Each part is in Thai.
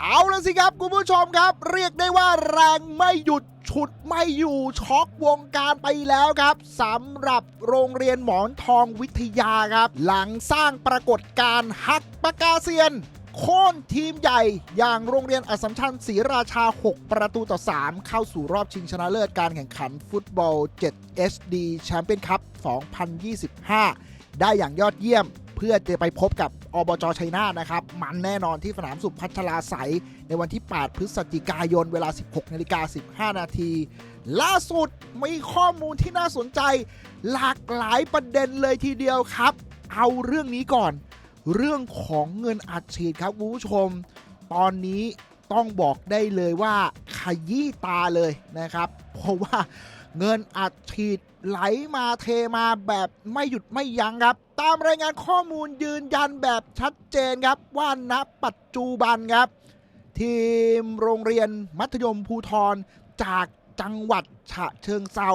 เอาละสิครับคุณผู้ชมครับ เรียกได้ว่าแรงไม่หยุดฉุดไม่อยู่ช็อกวงการไปแล้วครับสำหรับโรงเรียนหมอนทองวิทยาครับ หลังสร้างปรากฏการณ์ฮักปากาเซียนโค่นทีมใหญ่อย่างโรงเรียนอสสัมชัญศรีราชา 6 ประตูต่อ 3 เข้าสู่รอบชิงชนะเลิศการแข่งขันฟุตบอล 7 HD แชมเปี้ยนคัพ 2025 ได้อย่างยอดเยี่ยม เพื่อจะไปพบกับอบจชัยนาทนะครับ มันแน่นอนที่สนามสุพัชราไสในวันที่ 8 พฤศจิกายนเวลา 16นาฬิกา15 นาที ล่าสุดมีข้อมูลที่น่าสนใจ หลากหลายประเด็นเลยทีเดียวครับ เอาเรื่องนี้ก่อน เรื่องของเงินอัดฉีดครับคุณผู้ชม ตอนนี้ต้องบอกได้เลยว่าขยี้ตาเลยนะครับ เพราะว่าเงินอัดฉีดไหลมาเทมาแบบไม่หยุดไม่ยั้งครับ ตามรายงานข้อมูลยืนยันแบบชัดเจนครับว่าณปัจจุบันครับ ทีมโรงเรียนมัธยมภูทรจากจังหวัดฉะเชิงเซา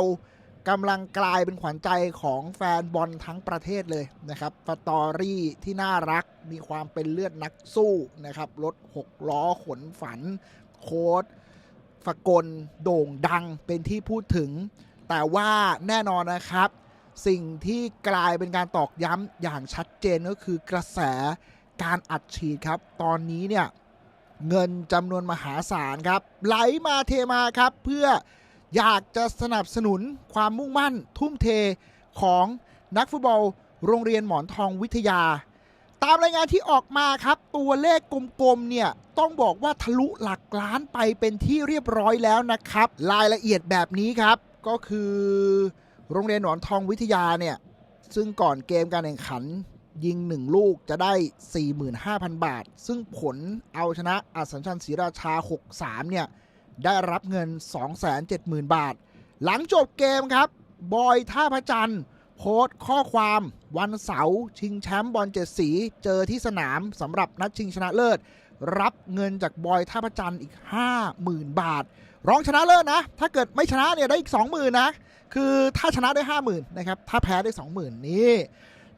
กำลังกลายเป็นขวัญใจของแฟนบอลทั้งประเทศเลยนะครับสตอรี่ที่น่ารักมีความเป็นเลือดนักสู้นะครับรถ6ล้อขนฝัน โค้ดฟกลโด่งดังเป็นที่พูดถึง แต่ว่าแน่นอนนะครับ สิ่งที่กลายเป็นการตอกย้ำอย่างชัดเจนก็คือกระแสการอัดฉีดครับ ตอนนี้เนี่ยเงินจำนวนมหาศาลครับ ไหลมาเทมาครับ เพื่ออยากจะสนับสนุนความมุ่งมั่นทุ่มเทของนักฟุตบอลโรงเรียนหมอนทองวิทยา ตามรายงานที่ออกมาครับ ตัวเลขกลมๆเนี่ยต้องบอกว่าทะลุหลักล้านไปเป็นที่เรียบร้อยแล้วนะครับ รายละเอียดแบบนี้ครับ ก็คือ โรงเรียนหนอนทองวิทยาเนี่ย ซึ่งก่อนเกมการแข่งขันยิง 1 ลูกจะได้ 45,000 บาท ซึ่งผลเอาชนะอัสสัมชัญศรีราชา 6-3 เนี่ย ได้รับเงิน 270,000 บาท หลังจบเกมครับ บอยท่าพระจันทร์โพสต์ข้อความวันเสาร์ชิงแชมป์บอลเจ็ดสี เจอที่สนามสำหรับนัดชิงชนะเลิศ รับเงินจากบอยท่าพระจันทร์อีก 50,000 บาท รองชนะเลิศนะ ถ้าเกิดไม่ชนะเนี่ยได้อีก 20,000นะ คือถ้าชนะได้ 50,000นะครับถ้าแพ้ได้ 20,000 นี่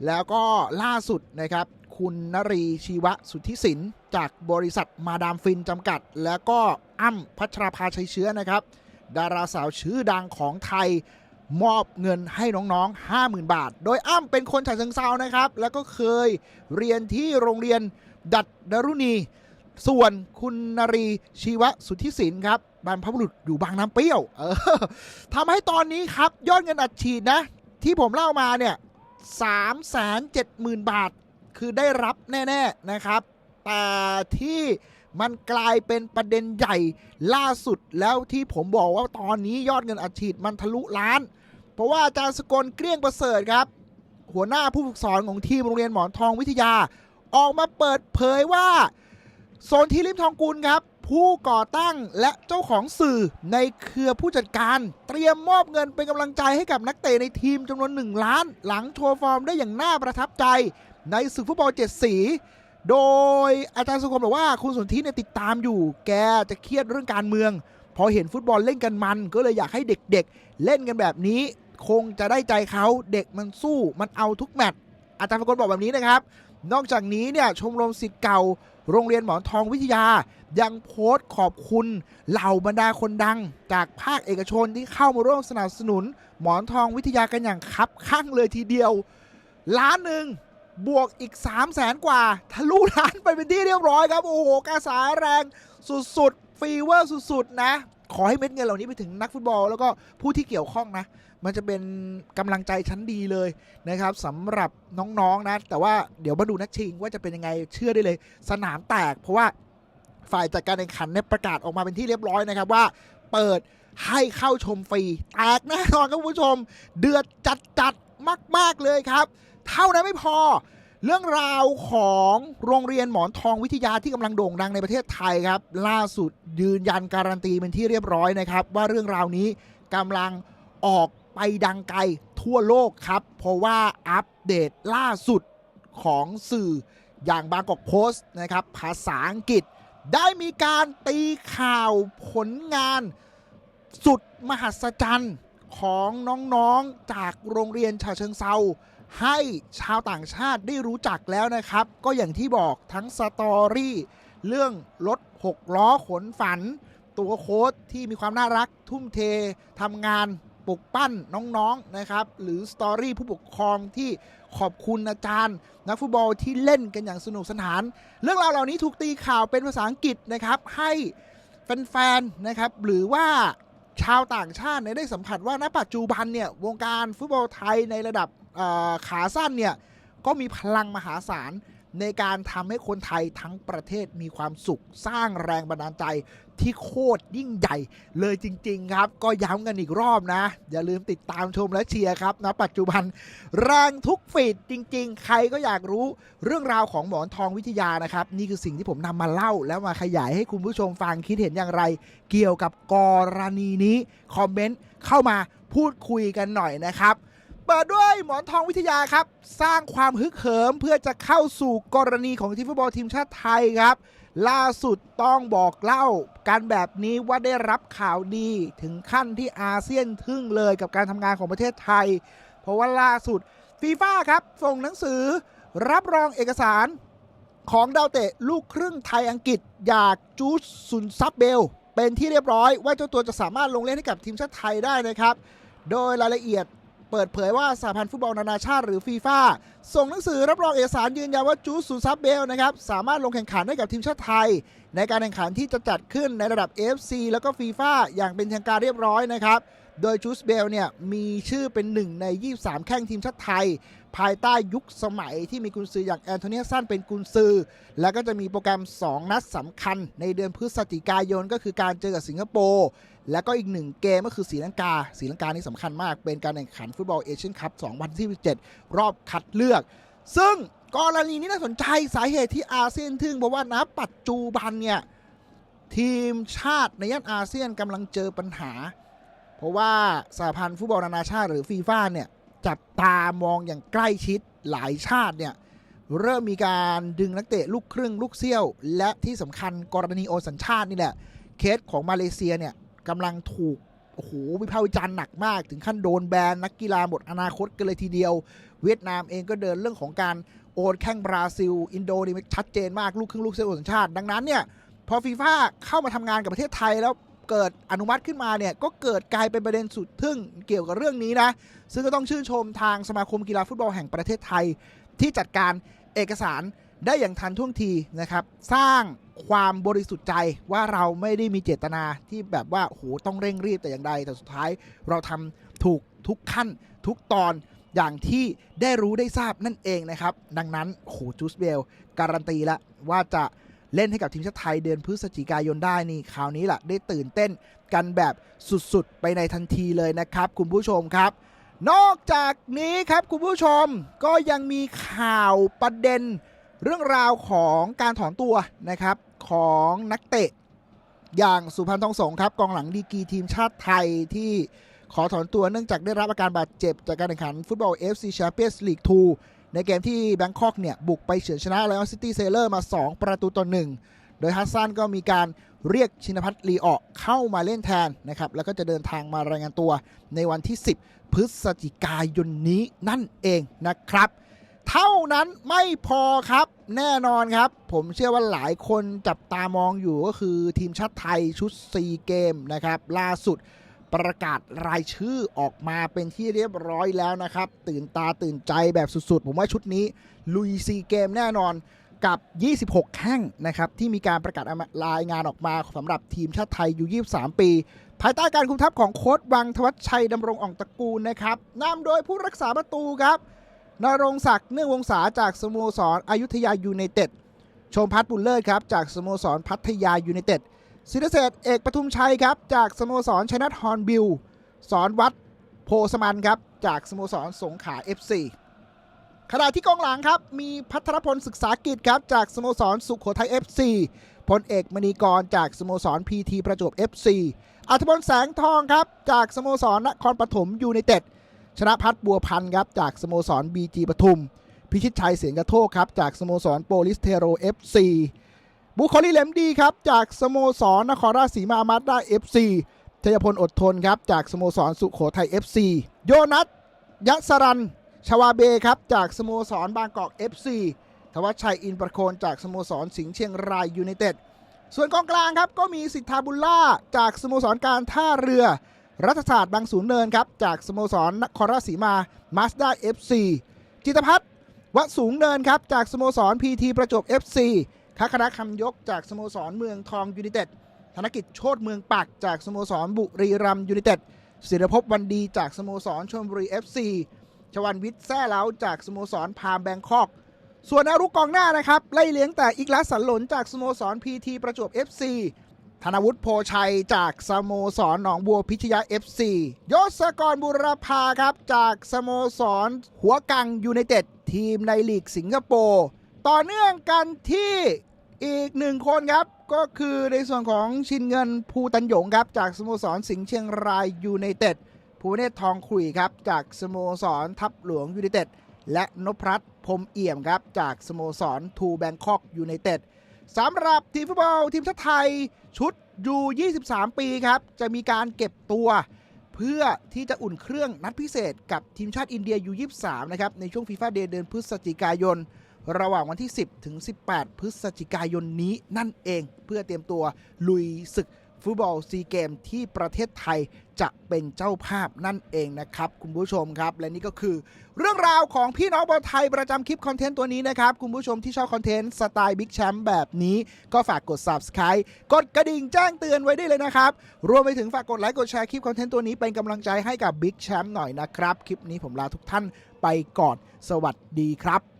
แล้วก็ล่าสุดนะครับคุณนรีชีวะสุทธิสิน จากบริษัทมาดามฟินจำกัด แล้วก็อ้ำพัชราภาชัยเชื้อนะครับ ดาราสาวชื่อดังของไทยมอบเงินให้น้องๆ 50,000 บาท โดยอ้ำเป็นคนฉะเชิงเซานะครับ แล้วก็เคยเรียนที่โรงเรียนดัดดารุณี ส่วนคุณนรีชีวะสุทธิสินครับ บรรพบุรุษอยู่บางน้ำเปรี้ยว เออทำให้ตอนนี้ครับ ยอดเงินอัดฉีดนะ ที่ผมเล่ามาเนี่ย3 7 0 0 0 0บาท คือได้รับแน่ ๆนะครับ แต่ที่มันกลายเป็นประเด็นใหญ่ล่าสุดแล้วที่ผมบอกว่าตอนนี้ยอดเงินอัดฉีดมันทะลุล้าน เพราะว่าอาจารย์สกลเกลี้ยงประเสริฐครับ หัวหน้าผู้ฝึกสอนของทีมโรงเรียนหมอนทองวิทยา ออกมาเปิดเผยว่าโซนที่ริมทองกุลครับ ผู้ก่อตั้งและเจ้าของสื่อในเครือผู้จัดการ เตรียมมอบเงินเป็นกำลังใจให้กับนักเตะในทีมจำนวน 1 ล้าน หลังโชว์ฟอร์มได้อย่างน่าประทับใจ ในศึกฟุตบอลเจ็ดสี โดยอาจารย์สุคมบอกว่าคุณสนธิเนี่ยติดตามอยู่ แกจะเครียดเรื่องการเมือง พอเห็นฟุตบอลเล่นกันมัน ก็เลยอยากให้เด็กๆ เล่นกันแบบนี้ คงจะได้ใจเขาเด็กมันสู้มันเอาทุกแมตช์อาจารย์สุกลบอกแบบนี้นะครับ นอกจากนี้เนี่ยชมรมสิทธิ์เก่า โรงเรียนหมอนทองวิทยา ยังโพสต์ขอบคุณเหล่าบรรดาคนดัง จากภาคเอกชนที่เข้ามาร่วมสนับสนุน หมอนทองวิทยากันอย่างคับข้างเลยทีเดียว ล้านหนึ่งบวกอีก 3 0 0แสนกว่า ทะลุล้านไปเป็นที่เรียบร้อยครับ โอ้โหกระแสแรงสุดๆฟีเวอร์สุดๆนะ ขอให้เม็ดเงินเหล่านี้ไปถึงนักฟุตบอล แล้วก็ผู้ที่เกี่ยวข้องนะ มันจะเป็นกำลังใจชั้นดีเลยนะครับสำหรับน้องๆนะแต่ว่าเดี๋ยวมาดูนัดชิงว่าจะเป็นยังไงเชื่อได้เลย สนามแตก เพราะว่าฝ่ายจัดการแข่งขันเนี่ยประกาศออกมาเป็นที่เรียบร้อยนะครับว่าเปิดให้เข้าชมฟรีแตกแน่นอนครับคุณผู้ชม เดือดจัดๆมาก ๆเลยครับ เท่านั้นไม่พอ เรื่องราวของโรงเรียนหมอนทองวิทยาที่กำลังโด่งดังในประเทศไทยครับ ล่าสุดยืนยันการันตีเป็นที่เรียบร้อยนะครับ ว่าเรื่องราวนี้กำลังออกไปดังไกลทั่วโลกครับ เพราะว่าอัปเดตล่าสุดของสื่ออย่างบางกอกโพสต์นะครับภาษาอังกฤษ ได้มีการตีข่าวผลงานสุดมหัศจรรย์ของน้องๆจากโรงเรียนฉะเชิงเซา ให้ชาวต่างชาติได้รู้จักแล้วนะครับ ก็อย่างที่บอกทั้งสตอรี่เรื่องรถ6ล้อขนฝัน ตัวโค้ชที่มีความน่ารักทุ่มเททำงานปลุกปั้นน้องๆนะครับ หรือสตอรี่ผู้ปกครองที่ขอบคุณอาจารย์ นักฟุตบอลที่เล่นกันอย่างสนุกสนาน เรื่องราวเหล่านี้ถูกตีข่าวเป็นภาษาอังกฤษนะครับ ให้แฟนๆนะครับ หรือว่าชาวต่างชาติได้สัมผัสว่าณปัจจุบันเนี่ย วงการฟุตบอลไทยในระดับ ขาสั้นเนี่ยก็มีพลังมหาศาลในการทำให้คนไทยทั้งประเทศมีความสุขสร้างแรงบันดาลใจที่โคตรยิ่งใหญ่เลยจริง ๆ ครับ ก็ย้ำกันอีกรอบนะ อย่าลืมติดตามชมและเชียร์ครับนะปัจจุบันแรงทุกฟีดจริง ๆ ใครก็อยากรู้เรื่องราวของหมอนทองวิทยานะครับ นี่คือสิ่งที่ผมนำมาเล่า แล้วมาขยายให้คุณผู้ชมฟังคิดเห็นอย่างไร เกี่ยวกับกรณีนี้คอมเมนต์เข้ามาพูดคุยกันหน่อยนะครับ เปิดด้วยหมอนทองวิทยาครับ สร้างความฮึกเหิมเพื่อจะเข้าสู่กรณีของทีมฟุตบอลทีมชาติไทยครับ ล่าสุดต้องบอกเล่ากันแบบนี้ว่าได้รับข่าวดีถึงขั้นที่อาเซียนทึ่งเลยกับการทำงานของประเทศไทย เพราะว่าล่าสุดฟีฟ่าครับ ส่งหนังสือรับรองเอกสารของดาวเตะลูกครึ่งไทยอังกฤษอยากจูซุนซับเบล เป็นที่เรียบร้อย ว่าเจ้าตัวจะสามารถลงเล่นให้กับทีมชาติไทยได้นะครับ โดยรายละเอียด เปิดเผยว่าสหพันธ์ฟุตบอลนานาชาติหรือฟีฟ่าส่งหนังสือรับรองเอกสารยืนยันว่าจูสซูซับเบลนะครับสามารถลงแข่งขันได้กับทีมชาติไทย ในการแข่งขันที่จะจัดขึ้นในระดับ FC แล้วก็ฟีฟ่าอย่างเป็นทางการเรียบร้อยนะครับ โดยจูสเบลเนี่ยมีชื่อเป็นหนึ่งใน 23 แข้งทีมชาติไทย ภายใต้ยุคสมัยที่มีกุนซืออย่างแอนโทนีสันเป็นกุนซือ แล้วก็จะมีโปรแกรม 2 นัดสำคัญ ในเดือนพฤศจิกายนก็คือการเจอกับสิงคโปร์แล้วก็อีกหนึ่งเกมก็คือศรีลังกาศรีลังกานี่สำคัญมาก เป็นการแข่งขันฟุตบอลเอเชียนคัพ 2027รอบคัดเลือก ซึ่ง กรณีนี้น่าสนใจสาเหตุที่อาเซียนทึ่งบอกว่าณปัจจุบันเนี่ยทีมชาติในย่านอาเซียนกำลังเจอปัญหา เพราะว่าสหพันธ์ฟุตบอลนานาชาติหรือฟีฟ่าเนี่ยจับตามองอย่างใกล้ชิดหลายชาติเนี่ยเริ่มมีการดึงนักเตะลูกครึ่งลูกเซี่ยว และที่สำคัญกรณีโอสัญชาตินี่แหละเคสของมาเลเซียเนี่ยกำลังถูกโอ้โหวิพากษ์วิจารณ์หนักมาก ถึงขั้นโดนแบนนักกีฬาหมดอนาคตกันเลยทีเดียว เวียดนามเองก็เดินเรื่องของการ โอนแข้งบราซิล อินโดนีชัดเจนมากลูกครึ่งลูกเซี่ยวโอนสัญชาติ ดังนั้นเนี่ยพอฟีฟ่าเข้ามาทำงานกับประเทศไทยแล้วเกิดอนุมัติขึ้นมาเนี่ยก็เกิดกลายเป็นประเด็นสุดทึ่งเกี่ยวกับเรื่องนี้นะ ซึ่งก็ต้องชื่นชมทางสมาคมกีฬาฟุตบอลแห่งประเทศไทย ที่จัดการเอกสารได้อย่างทันท่วงทีนะครับ สร้างความบริสุทธิ์ใจว่าเราไม่ได้มีเจตนาที่แบบว่าโอ้โหต้องเร่งรีบแต่อย่างใด แต่สุดท้ายเราทำถูกทุกขั้นทุกตอน อย่างที่ได้รู้ได้ทราบนั่นเองนะครับ ดังนั้นโอ้โหจูสเบลการันตีแล้วว่าจะเล่นให้กับทีมชาติไทยเดือนพฤศจิกายนได้นี่คราวนี้แหละได้ตื่นเต้นกันแบบสุดๆ ไปในทันทีเลยนะครับ คุณผู้ชมครับ นอกจากนี้ครับคุณผู้ชมก็ยังมีข่าวประเด็น เรื่องราวของการถอนตัวนะครับของนักเตะ อย่างสุพรรณทองสงครับกองหลังดีกีทีมชาติไทยที่ ขอถอนตัวเนื่องจากได้รับอาการบาดเจ็บ จากการแข่งขันฟุตบอล FC Champions League 2 ในเกมที่แบงคอกเนี่ย บุกไปเฉือนชนะไลออนซิตี้เซเลอร์มา 2 ประตูต่อ1โดยฮัสซันก็มีการเรียกชินพัฒน์ลีออกเข้ามาเล่นแทนนะครับ แล้วก็จะเดินทางมารายงานตัวในวันที่ 10 พฤศจิกายนนี้นั่นเองนะครับ เท่านั้นไม่พอครับแน่นอนครับ ผมเชื่อว่าหลายคนจับตามองอยู่ก็คือทีมชาติไทยชุด 4 เกมนะครับ ล่าสุด ประกาศรายชื่อออกมาเป็นที่เรียบร้อยแล้วนะครับ ตื่นตาตื่นใจแบบสุดๆ ผมว่าชุดนี้ลุยซีเกมแน่นอนกับ 26 แข้งนะครับ ที่มีการประกาศรายงานออกมาสำหรับทีมชาติไทยอยู่ 23 ปี ภายใต้การคุมทัพของโค้ชวังทวัชชัยดำรงอ่องตระกูลนะครับนำโดยผู้รักษาประตูครับนรงศักดิ์เนื่องวงศาจากสโมสรอยุธยายูไนเต็ดชมพัฒน์บุญเลิศครับจากสโมสรพัทยายูไนเต็ด ศิริเศษเอกปทุมชัยครับ จากสโมสรชัยนัทฮอนบิลสอนวัดโพสมันครับ จากสโมสรสงขลา FC ขณะที่กองหลังครับ มีพัทรพลศึกษากิจครับ จากสโมสรสุขโขทัย FC พลเอกมณีกรจากสโมสรพีทีประจวบ FC อัธพลแสงทองครับ จากสโมสรนครปฐมยูไนเต็ดชนะพัฒบัวพันธ์ครับ จากสโมสรบีจีปทุม พิชิตชัยเสียงกระโทกครับ จากสโมสรโปลิสเทโร FC บุคลีเหลมดีครับจากสโมสรนครราชสีมามาด้า FC ชยพลอดทนครับจากสโมสรสุขโขทัย FC โยนัทยะสรันชวาเบครับจากสโมสรบางกอก FC ทวัชชัยอินประโคนจากสโมสรสิงห์เชียงรายยูไนเต็ดส่วนกองกลางครับก็มีสิทธาบุญล่าจากสโมสรการท่าเรือ รัฐศาสตร์บางสูนเนินครับจากสโมสรนครราชสีมามาสด้า FC จิตพัฒน์วสูงเนินครับจากสโมสรพีทีประจวบ FC คัคณะคำยกจากสโมสรเมืองทองยูไนเต็ด ธนกิจโชตเมืองปักจากสโมสรบุรีรัมย์ยูไนเต็ด ศิรภพวันดีจากสโมสรชลบุรี FC ชวันวิทย์แซ่เล้าจากสโมสรพามแบงคอก ส่วนแนวรุกกองหน้านะครับ ไล่เลี้ยงแต่อีกลัสสันหลนจากสโมสรพีทีประจวบ FC ธนวุฒิโพชัยจากสโมสรหนองบัวพิชยา FC ยศกรบุรพาครับจากสโมสรหัวกังยูไนเต็ดทีมในลีกสิงคโปร์ ต่อเนื่องกันที่อีกหนึ่งคนครับ ก็คือในส่วนของชินเงินภูตันหยงครับ จากสโมสรสิงห์เชียงรายยูไนเต็ดภูเนศทองขุยครับ จากสโมสรทับหลวงยูไนเต็ดและนพรัตน์พรมเอี่ยมครับ จากสโมสรทูแบงคอกยูไนเต็ดสำหรับทีมฟุตบอลทีมชาติไทยชุดยู23 ปีครับ จะมีการเก็บตัว เพื่อที่จะอุ่นเครื่องนัดพิเศษกับทีมชาติอินเดียยู23 นะครับ ในช่วงฟีฟ่าเดย์เดือนพฤศจิกายน ระหว่างวันที่ 10 ถึง 18 พฤศจิกายนนี้นั่นเองเพื่อเตรียมตัวลุยศึกฟุตบอลซีเกมที่ประเทศไทยจะเป็นเจ้าภาพนั่นเองนะครับ คุณผู้ชมครับ และนี่ก็คือ เรื่องราวของพี่น้องบอลไทยประจำคลิปคอนเทนต์ตัวนี้นะครับ คุณผู้ชมที่ชอบคอนเทนต์สไตล์บิ๊กแชมป์แบบนี้ ก็ฝากกด subscribe กดกระดิ่งแจ้งเตือนไว้ได้เลยนะครับ รวมไปถึงฝากกดไลค์กดแชร์คลิปคอนเทนต์ตัวนี้เป็นกำลังใจให้กับบิ๊กแชมป์หน่อยนะครับคลิปนี้ผมลาทุกท่านไปก่อนสวัสดีครับ